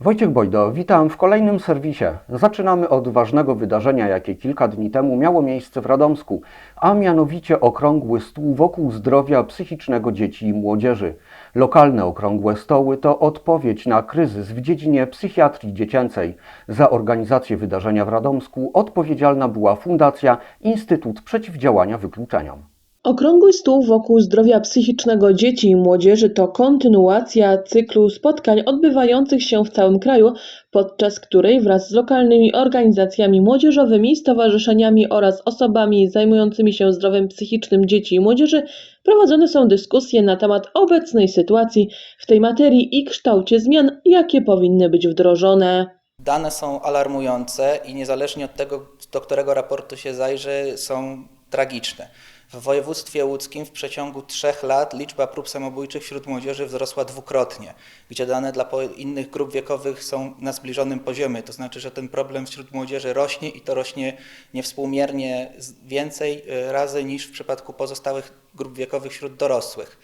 Wojciech Bojdo, witam w kolejnym serwisie. Zaczynamy od ważnego wydarzenia, jakie kilka dni temu miało miejsce w Radomsku, a mianowicie okrągły stół wokół zdrowia psychicznego dzieci i młodzieży. Lokalne okrągłe stoły to odpowiedź na kryzys w dziedzinie psychiatrii dziecięcej. Za organizację wydarzenia w Radomsku odpowiedzialna była Fundacja Instytut Przeciwdziałania Wykluczeniom. Okrągły stół wokół zdrowia psychicznego dzieci i młodzieży to kontynuacja cyklu spotkań odbywających się w całym kraju, podczas której wraz z lokalnymi organizacjami młodzieżowymi, stowarzyszeniami oraz osobami zajmującymi się zdrowiem psychicznym dzieci i młodzieży prowadzone są dyskusje na temat obecnej sytuacji w tej materii i kształcie zmian, jakie powinny być wdrożone. Dane są alarmujące i niezależnie od tego, do którego raportu się zajrzy, są tragiczne. W województwie łódzkim w przeciągu trzech lat liczba prób samobójczych wśród młodzieży wzrosła dwukrotnie, gdzie dane dla innych grup wiekowych są na zbliżonym poziomie. To znaczy, że ten problem wśród młodzieży rośnie i to rośnie niewspółmiernie więcej y, razy niż w przypadku pozostałych grup wiekowych wśród dorosłych.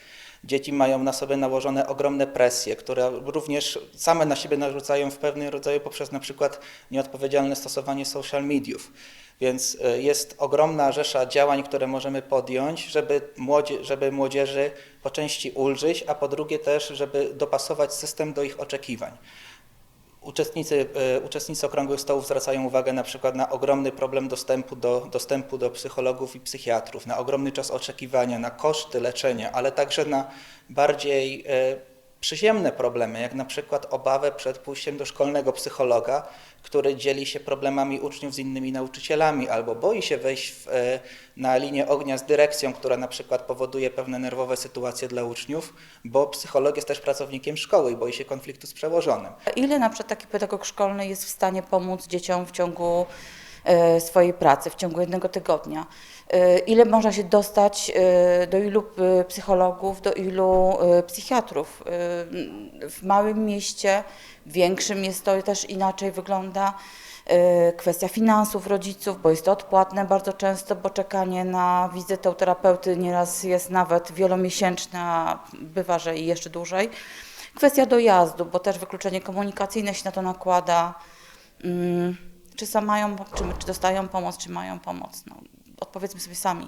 Dzieci mają na sobie nałożone ogromne presje, które również same na siebie narzucają w pewnym rodzaju poprzez na przykład nieodpowiedzialne stosowanie social mediów. Więc y, jest ogromna rzesza działań, które możemy podjąć, żeby, młodzie, żeby młodzieży po części ulżyć, a po drugie też, żeby dopasować system do ich oczekiwań. Uczestnicy, e, uczestnicy okrągłych stołów zwracają uwagę na przykład na ogromny problem dostępu do, dostępu do psychologów i psychiatrów, na ogromny czas oczekiwania, na koszty leczenia, ale także na bardziej e, przyziemne problemy, jak na przykład obawę przed pójściem do szkolnego psychologa, który dzieli się problemami uczniów z innymi nauczycielami, albo boi się wejść w, e, na linię ognia z dyrekcją, która na przykład powoduje pewne nerwowe sytuacje dla uczniów, bo psycholog jest też pracownikiem szkoły i boi się konfliktu z przełożonym. Ile na przykład taki pedagog szkolny jest w stanie pomóc dzieciom w ciągu e, swojej pracy, w ciągu jednego tygodnia? E, Ile można się dostać, e, do ilu e, psychologów, do ilu psychiatrów? W małym mieście, w większym jest to też inaczej wygląda. Kwestia finansów rodziców, bo jest to odpłatne bardzo często, bo czekanie na wizytę u terapeuty nieraz jest nawet wielomiesięczne, a bywa, że i jeszcze dłużej. Kwestia dojazdu, bo też wykluczenie komunikacyjne się na to nakłada. Mm, Czy sam mają, czy, czy dostają pomoc, czy mają pomoc? No, odpowiedzmy sobie sami.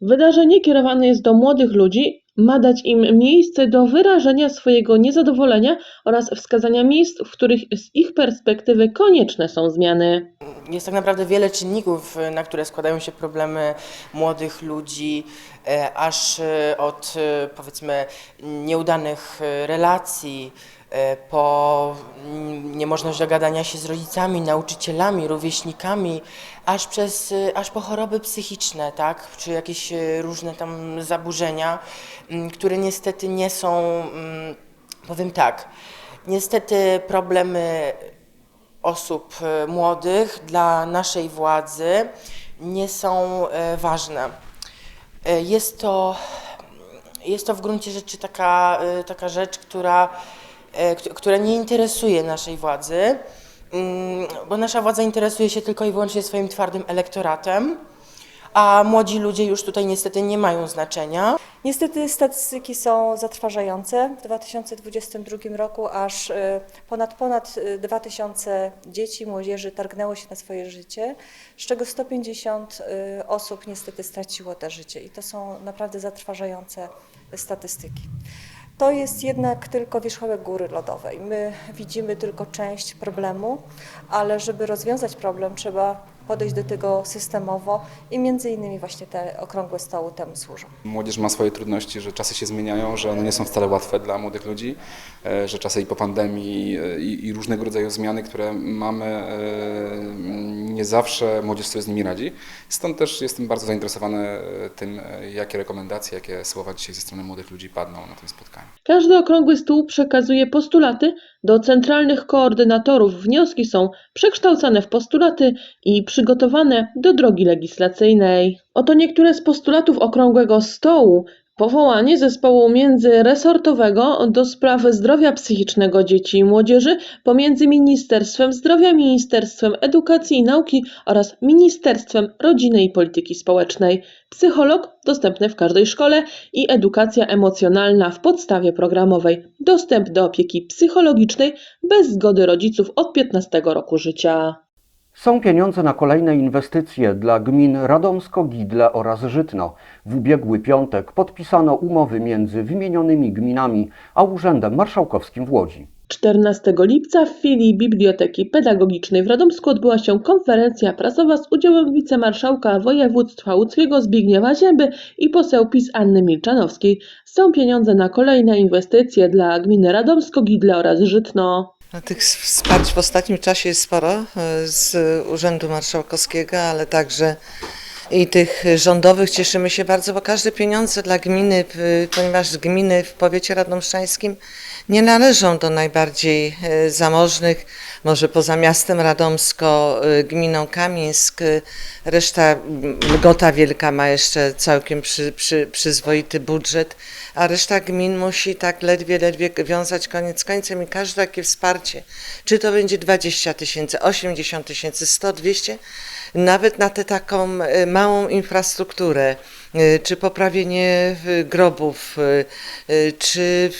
Wydarzenie kierowane jest do młodych ludzi, ma dać im miejsce do wyrażenia swojego niezadowolenia oraz wskazania miejsc, w których z ich perspektywy konieczne są zmiany. Jest tak naprawdę wiele czynników, y, na które składają się problemy młodych ludzi, e, aż e, od powiedzmy nieudanych relacji, po mm, niemożność dogadania się z rodzicami, nauczycielami, rówieśnikami, aż, przez, aż po choroby psychiczne, tak? czy jakieś różne tam zaburzenia, m, które niestety nie są, mm, powiem tak, niestety problemy osób e, młodych dla naszej władzy nie są e, ważne. E, Jest to, jest to w gruncie rzeczy taka, taka rzecz, która, kt- która nie interesuje naszej władzy, mm, bo nasza władza interesuje się tylko i wyłącznie swoim twardym elektoratem, a młodzi ludzie już tutaj niestety nie mają znaczenia. Niestety statystyki są zatrważające. W 2022 roku aż y, ponad ponad y, 2000 dzieci, młodzieży targnęło się na swoje życie, z czego 150 y, osób niestety straciło te życie i to są naprawdę zatrważające statystyki. To jest jednak tylko wierzchołek góry lodowej. My widzimy tylko część problemu, ale żeby rozwiązać problem, trzeba podejść do tego systemowo i między innymi właśnie te okrągłe stoły temu służą. Młodzież ma swoje trudności, że czasy się zmieniają, że one nie są wcale łatwe dla młodych ludzi, e, że czasy i po pandemii e, i, i różnego rodzaju zmiany, które mamy, e, nie zawsze młodzież sobie z nimi radzi. Stąd też jestem bardzo zainteresowany tym, jakie rekomendacje, jakie słowa dzisiaj ze strony młodych ludzi padną na tym spotkaniu. Każdy okrągły stół przekazuje postulaty do centralnych koordynatorów. Wnioski są przekształcane w postulaty i przygotowane do drogi legislacyjnej. Oto niektóre z postulatów okrągłego stołu, Powołanie zespołu międzyresortowego do spraw zdrowia psychicznego dzieci i młodzieży pomiędzy Ministerstwem Zdrowia, Ministerstwem Edukacji i Nauki oraz Ministerstwem Rodziny i Polityki Społecznej. Psycholog dostępny w każdej szkole i edukacja emocjonalna w podstawie programowej. Dostęp do opieki psychologicznej bez zgody rodziców od 15 roku życia. Są pieniądze na kolejne inwestycje dla gmin Radomsko, Gidle oraz Żytno. W ubiegły piątek podpisano umowy między wymienionymi gminami a Urzędem Marszałkowskim w Łodzi. 14 lipca w filii Biblioteki Pedagogicznej w Radomsku odbyła się konferencja prasowa z udziałem wicemarszałka województwa łódzkiego Zbigniewa Zięby i poseł PiS Anny Milczanowskiej. Są pieniądze na kolejne inwestycje dla gminy Radomsko, Gidle oraz Żytno. No, Tych wsparć w ostatnim czasie jest sporo e, z Urzędu Marszałkowskiego, ale także i tych rządowych. Cieszymy się bardzo, bo każde pieniądze dla gminy, ponieważ gminy w powiecie radomszczańskim nie należą do najbardziej e, zamożnych, może poza miastem Radomsko, e, gminą Kamieńsk, e, reszta m, Lgota Wielka ma jeszcze całkiem przy, przy, przyzwoity budżet, a reszta gmin musi tak ledwie, ledwie wiązać koniec końcem i każde takie wsparcie, czy to będzie 20 tysięcy, 80 tysięcy, 100, 200, nawet na tę taką e, małą infrastrukturę, czy poprawienie e, grobów, e, e, czy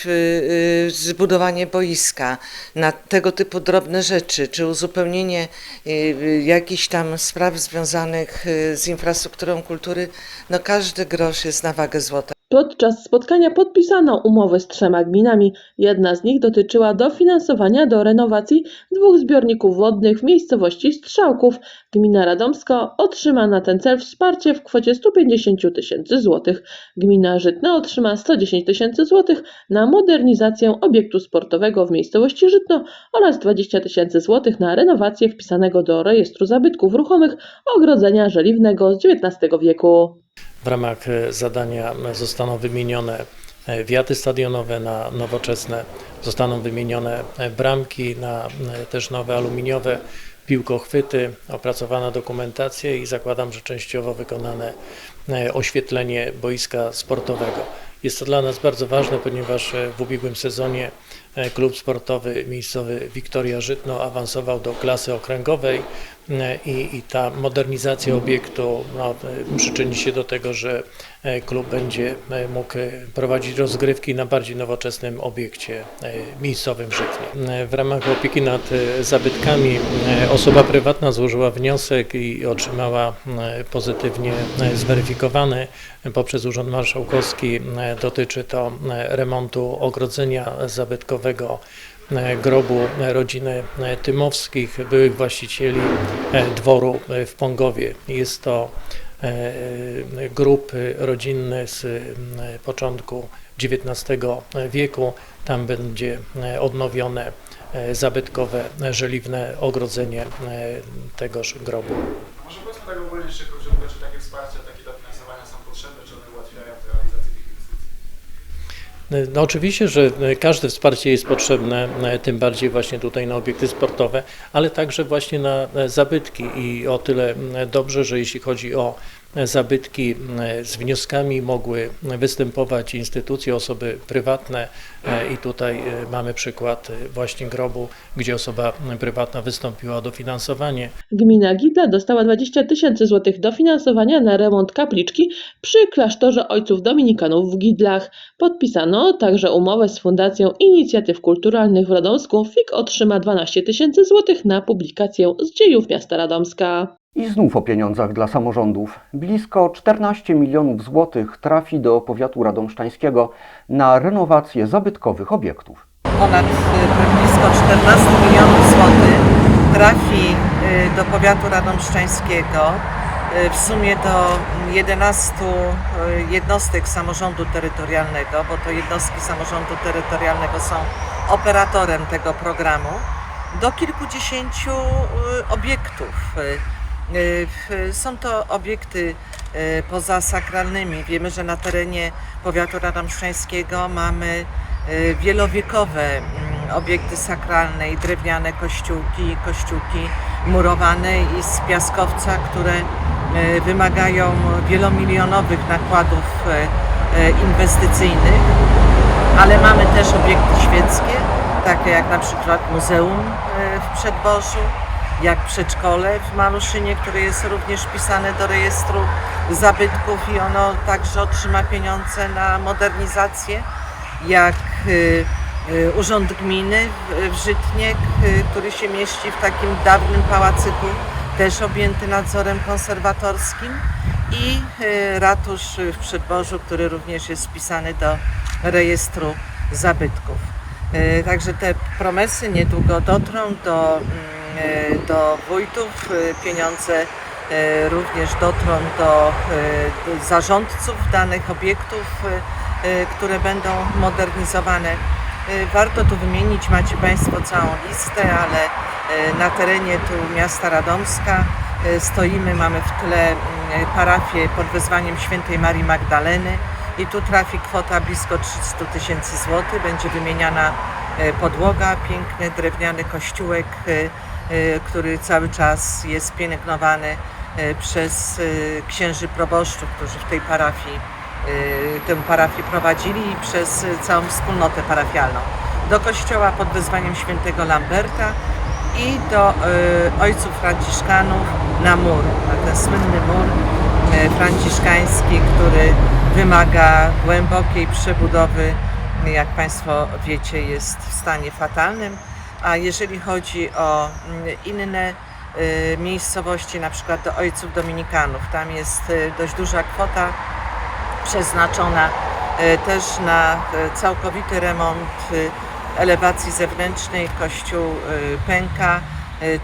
e, zbudowanie boiska, na tego typu drobne rzeczy, czy uzupełnienie e, e, jakichś tam spraw związanych e, z infrastrukturą kultury, no każdy grosz jest na wagę złota. Podczas spotkania podpisano umowy z trzema gminami. Jedna z nich dotyczyła dofinansowania do renowacji dwóch zbiorników wodnych w miejscowości Strzałków. Gmina Radomsko otrzyma na ten cel wsparcie w kwocie 150 tysięcy złotych. Gmina Żytno otrzyma 110 tysięcy złotych na modernizację obiektu sportowego w miejscowości Żytno oraz 20 tysięcy złotych na renowację wpisanego do rejestru zabytków ruchomych ogrodzenia żeliwnego z XIX wieku. W ramach e, zadania zostaną wymienione e, wiaty stadionowe na nowoczesne, zostaną wymienione e, bramki na też nowe aluminiowe piłkochwyty, opracowana dokumentacja i zakładam, że częściowo wykonane oświetlenie boiska sportowego. Jest to dla nas bardzo ważne, ponieważ w ubiegłym sezonie klub sportowy miejscowy Wiktoria Żytno awansował do klasy okręgowej e, i, i ta modernizacja obiektu no, e, przyczyni się do tego, że e, klub będzie e, mógł e, prowadzić rozgrywki na bardziej nowoczesnym obiekcie e, miejscowym w Żytnie. E, W ramach opieki nad e, zabytkami e, osoba prywatna złożyła wniosek i otrzymała e, pozytywnie e, zweryfikowany poprzez Urząd Marszałkowski. E, Dotyczy to e, remontu ogrodzenia zabytkowego e, grobu e, rodziny e, Tymowskich, byłych właścicieli e, dworu e, w Pągowie. Jest to e, e, grób e, rodzinny z początku XIX wieku. Tam będzie e, odnowione e, zabytkowe, żeliwne ogrodzenie tegoż grobu. Może powiedzmy tak ogólnie jeszcze króciutko, czy takie wsparcie, takie dofinansowania są potrzebne, czy one ułatwiają realizację tych inwestycji? No oczywiście, że każde wsparcie jest potrzebne, tym bardziej właśnie tutaj na obiekty sportowe, ale także właśnie na zabytki i o tyle dobrze, że jeśli chodzi o zabytki m, z wnioskami mogły występować instytucje, osoby prywatne e, i tutaj e, mamy przykład e, właśnie grobu, gdzie osoba prywatna wystąpiła o dofinansowanie. Gmina Gidla dostała 20 tysięcy złotych dofinansowania na remont kapliczki przy klasztorze Ojców Dominikanów w Gidlach. Podpisano także umowę z Fundacją Inicjatyw Kulturalnych w Radomsku. FIK otrzyma 12 tysięcy złotych na publikację z dziejów miasta Radomska. I znów o pieniądzach dla samorządów. Blisko 14 milionów złotych trafi do powiatu radomszczańskiego na renowację zabytkowych obiektów. Ponad y, blisko 14 milionów złotych trafi y, do powiatu radomszczańskiego, y, w sumie do 11 y, jednostek samorządu terytorialnego, bo to jednostki samorządu terytorialnego są operatorem tego programu, do kilkudziesięciu obiektów. W- Są to obiekty y, pozasakralnymi. Wiemy, że na terenie powiatu radomszczańskiego mamy y, wielowiekowe mm, obiekty sakralne i drewniane kościółki, kościółki murowane i z piaskowca, które wymagają wielomilionowych nakładów e, inwestycyjnych, ale mamy też obiekty świeckie, takie jak na przykład Muzeum e, w Przedborzu, jak przedszkole w Maluszynie, które jest również wpisane do rejestru zabytków i ono także otrzyma pieniądze na modernizację, jak y, y, Urząd Gminy w, Żytniek, y, który się mieści w takim dawnym pałacyku, też objęty nadzorem konserwatorskim i ratusz w Przedborzu, który również jest wpisany do rejestru zabytków. Także te promesy niedługo dotrą do, mm, do wójtów, y, pieniądze y, również dotrą do zarządców danych obiektów, które będą modernizowane. Warto tu wymienić, macie Państwo całą listę, ale na terenie tu miasta Radomska stoimy, mamy w tle parafię pod wezwaniem świętej Marii Magdaleny i tu trafi kwota blisko 300 tysięcy złotych. Będzie wymieniana e, podłoga, piękny drewniany kościółek, e, e, który cały czas jest pielęgnowany e, przez e, księży proboszczów, którzy w tej parafii tę parafię prowadzili i przez całą wspólnotę parafialną. Do kościoła pod wezwaniem świętego Lamberta i do ojców franciszkanów na mur, na ten słynny mur franciszkański, który wymaga głębokiej przebudowy. Jak Państwo wiecie, jest w stanie fatalnym. A jeżeli chodzi o mm, inne e, miejscowości, na przykład do Ojców Dominikanów, tam jest e, dość duża kwota przeznaczona e, też na całkowity remont elewacji zewnętrznej. Kościół pęka,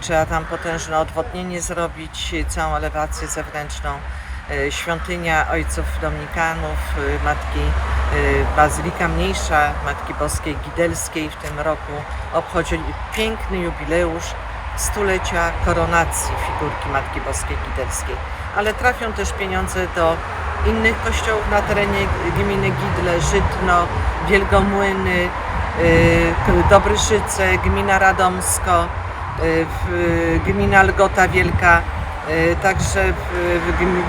trzeba tam potężne odwodnienie zrobić, całą elewację zewnętrzną. Świątynia Ojców Dominikanów, Matki Bazylika Mniejsza, Matki Boskiej Gidelskiej w tym roku obchodzi piękny jubileusz stulecia koronacji figurki Matki Boskiej Gidelskiej. Ale trafią też pieniądze do innych kościołów na terenie gminy Gidle, Żytno, Wielgomłyny, y, Dobryszyce, gmina Radomsko, y, gmina Lgota Wielka, y, także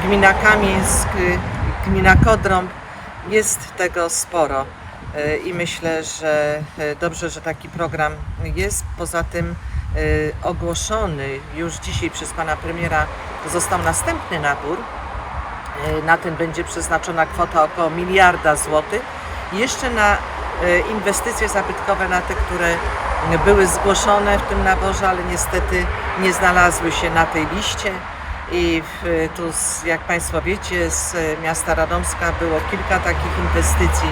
gmina Kamieńsk, y, gmina Kodrąb. Jest tego sporo y, i myślę, że y, dobrze, że taki program jest. Poza tym y, ogłoszony już dzisiaj przez pana premiera został następny nabór. Na ten będzie przeznaczona kwota około miliarda złotych. Jeszcze na inwestycje zabytkowe, na te, które były zgłoszone w tym naborze, ale niestety nie znalazły się na tej liście. I w, tu, jak Państwo wiecie, z miasta Radomska było kilka takich inwestycji,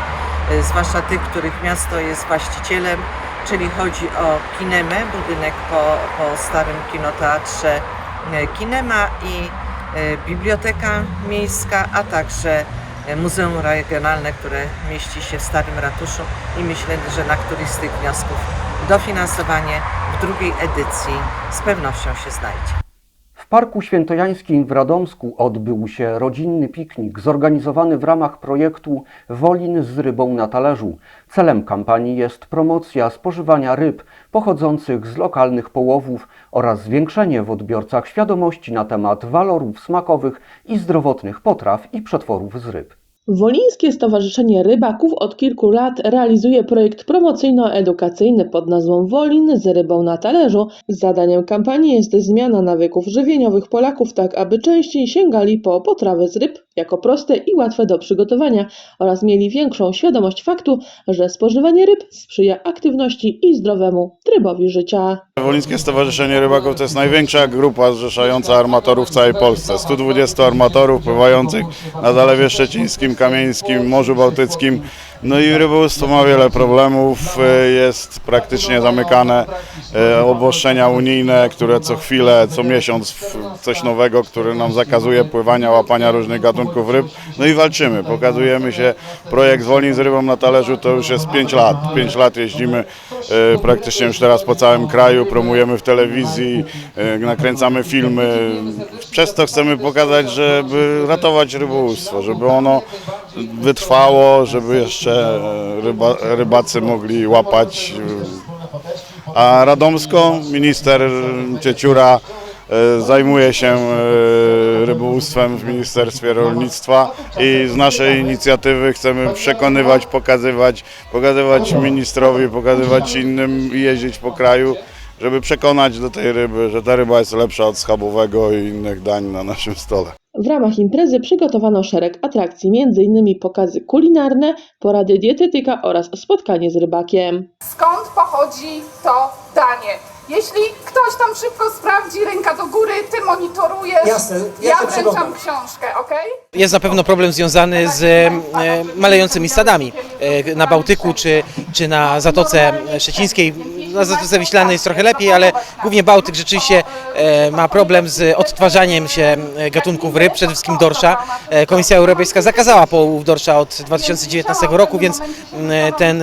y, zwłaszcza tych, których miasto jest właścicielem, czyli chodzi o Kinemę, budynek po, po starym kinoteatrze y, Kinema i y, Biblioteka Miejska, a także Muzeum Regionalne, które mieści się w Starym Ratuszu i myślę, że na któryś z tych wniosków dofinansowanie w drugiej edycji z pewnością się znajdzie. Parku Świętojańskim w Radomsku odbył się rodzinny piknik zorganizowany w ramach projektu Wolin z rybą na talerzu. Celem kampanii jest promocja spożywania ryb pochodzących z lokalnych połowów oraz zwiększenie w odbiorcach świadomości na temat walorów smakowych i zdrowotnych potraw i przetworów z ryb. Wolińskie Stowarzyszenie Rybaków od kilku lat realizuje projekt promocyjno-edukacyjny pod nazwą Wolin z rybą na talerzu. Zadaniem kampanii jest zmiana nawyków żywieniowych Polaków tak, aby częściej sięgali po potrawy z ryb jako proste i łatwe do przygotowania oraz mieli większą świadomość faktu, że spożywanie ryb sprzyja aktywności i zdrowemu trybowi życia. Wolińskie Stowarzyszenie Rybaków to jest największa grupa zrzeszająca armatorów w całej Polsce. 120 armatorów pływających na Zalewie Szczecińskim, Kamieńskim, Morzu Bałtyckim. No i rybołówstwo ma wiele problemów, e, jest praktycznie zamykane, e, obostrzenia unijne, które co chwilę, co miesiąc coś nowego, które nam zakazuje pływania, łapania różnych gatunków ryb. No i walczymy, pokazujemy się. Projekt Wolin z rybą na talerzu to już jest 5 lat. 5 lat jeździmy e, praktycznie już teraz po całym kraju, promujemy w telewizji, nakręcamy filmy. Przez to chcemy pokazać, żeby ratować rybołówstwo, żeby ono wytrwało, żeby jeszcze e, ryba, rybacy mogli łapać. e, A Radomsko, minister Cieciura e, zajmuje się rybołówstwem w Ministerstwie Rolnictwa i z naszej inicjatywy chcemy przekonywać, pokazywać, pokazywać ministrowi, pokazywać innym i jeździć po kraju, żeby przekonać do tej ryby, że ta ryba jest lepsza od schabowego i innych dań na naszym stole. W ramach imprezy przygotowano szereg atrakcji, m.in. pokazy kulinarne, porady dietetyka oraz spotkanie z rybakiem. skąd pochodzi to danie. Jeśli ktoś tam szybko sprawdzi, ręka do góry, ty monitorujesz, Jasne, ja ja wręczam przyglądam. książkę, ok? Jest na pewno problem związany z e, malejącymi stadami e, na Bałtyku czy, czy na Zatoce Szczecińskiej. Na Zatoce Wiślanej jest trochę lepiej, ale głównie Bałtyk rzeczywiście e, ma problem z odtwarzaniem się e, gatunków ryb, przede wszystkim dorsza. E, Komisja Europejska zakazała połowów dorsza od 2019 roku, więc mm, ten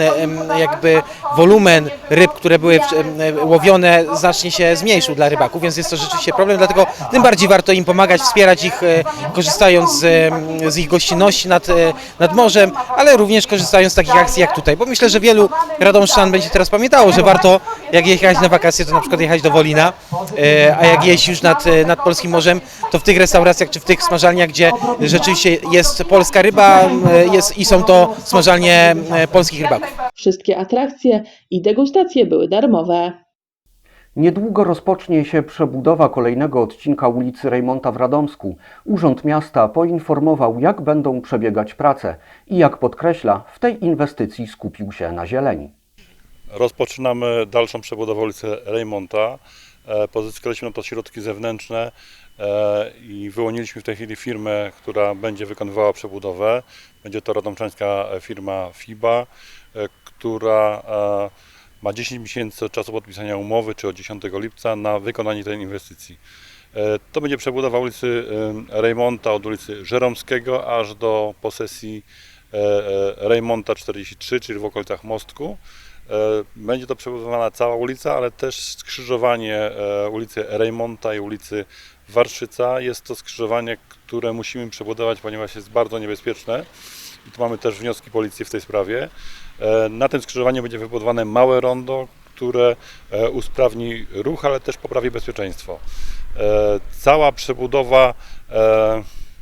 jakby wolumen ryb, które były łowione znacznie się zmniejszył dla rybaków, więc jest to rzeczywiście problem, dlatego tym bardziej warto im pomagać, wspierać ich, e, korzystając z, z ich gościnności nad, e, nad morzem, ale również korzystając z takich akcji jak tutaj, bo myślę, że wielu radomszczan będzie teraz pamiętało, że warto jak jechać na wakacje, to na przykład jechać do Wolina, e, a jak jeść już nad, nad polskim morzem, to w tych restauracjach czy w tych smażalniach, gdzie rzeczywiście jest polska ryba jest, i są to smażalnie polskich rybaków. Wszystkie atrakcje i degustacje były darmowe. Niedługo rozpocznie się przebudowa kolejnego odcinka ulicy Rejmonta w Radomsku. Urząd Miasta poinformował, jak będą przebiegać prace i jak podkreśla, w tej inwestycji skupił się na zieleni. Rozpoczynamy dalszą przebudowę ulicy Rejmonta. E, Pozyskaliśmy na to środki zewnętrzne e, i wyłoniliśmy w tej chwili firmę, która będzie wykonywała przebudowę. Będzie to radomczańska firma FIBA, e, która e, ma 10 miesięcy od czasu podpisania umowy, czy od 10 lipca na wykonanie tej inwestycji. E, To będzie przebudowa ulicy e, Rejmonta od ulicy Żeromskiego aż do posesji Rejmonta 43, czyli w okolicach Mostku. Będzie to przebudowana cała ulica, ale też skrzyżowanie ulicy Rejmonta i ulicy Warszyca. Jest to skrzyżowanie, które musimy przebudować, ponieważ jest bardzo niebezpieczne. I tu mamy też wnioski policji w tej sprawie. E, Na tym skrzyżowaniu będzie wybudowane małe rondo, które e, usprawni ruch, ale też poprawi bezpieczeństwo. E, Cała przebudowa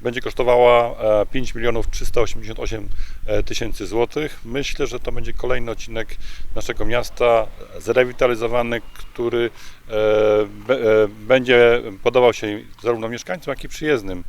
będzie kosztowała e, 5 milionów 388 e, tysięcy złotych. Myślę, że to będzie kolejny odcinek naszego miasta zrewitalizowany, który będzie podobał się zarówno mieszkańcom, jak i przyjezdnym.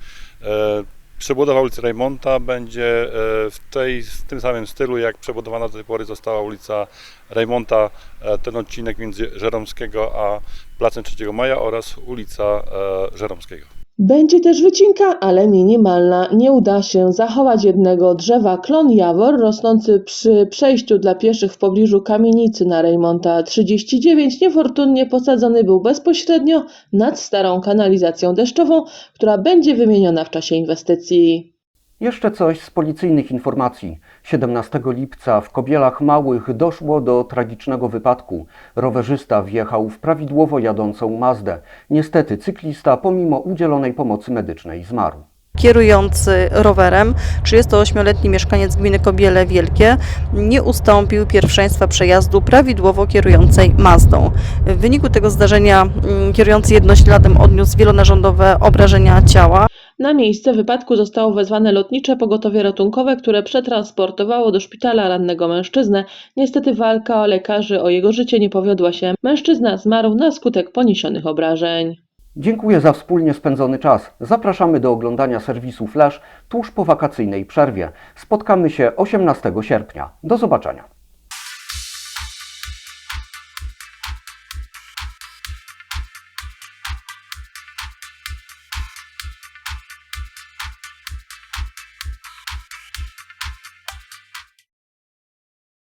Przebudowa ulicy Rejmonta będzie e, w, tej, w tym samym stylu, jak przebudowana do tej pory została ulica Rejmonta, e, ten odcinek między Żeromskiego a Placem 3 Maja oraz ulica e, Żeromskiego. Będzie też wycinka, ale minimalna. Nie uda się zachować jednego drzewa. Klon Jawor, rosnący przy przejściu dla pieszych w pobliżu kamienicy na Rejmonta 39, niefortunnie posadzony był bezpośrednio nad starą kanalizacją deszczową, która będzie wymieniona w czasie inwestycji. Jeszcze coś z policyjnych informacji. 17 lipca w Kobielach Małych doszło do tragicznego wypadku. Rowerzysta wjechał w prawidłowo jadącą Mazdę. Niestety cyklista pomimo udzielonej pomocy medycznej zmarł. Kierujący rowerem, 38-letni mieszkaniec gminy Kobiele Wielkie, nie ustąpił pierwszeństwa przejazdu prawidłowo kierującej Mazdą. W wyniku tego zdarzenia mm, kierujący jednośladem odniósł wielonarządowe obrażenia ciała. Na miejsce wypadku zostało wezwane lotnicze pogotowie ratunkowe, które przetransportowało do szpitala rannego mężczyznę. Niestety walka lekarzy o jego życie nie powiodła się. Mężczyzna zmarł na skutek poniesionych obrażeń. Dziękuję za wspólnie spędzony czas. Zapraszamy do oglądania serwisu Flash tuż po wakacyjnej przerwie. Spotkamy się 18 sierpnia. Do zobaczenia.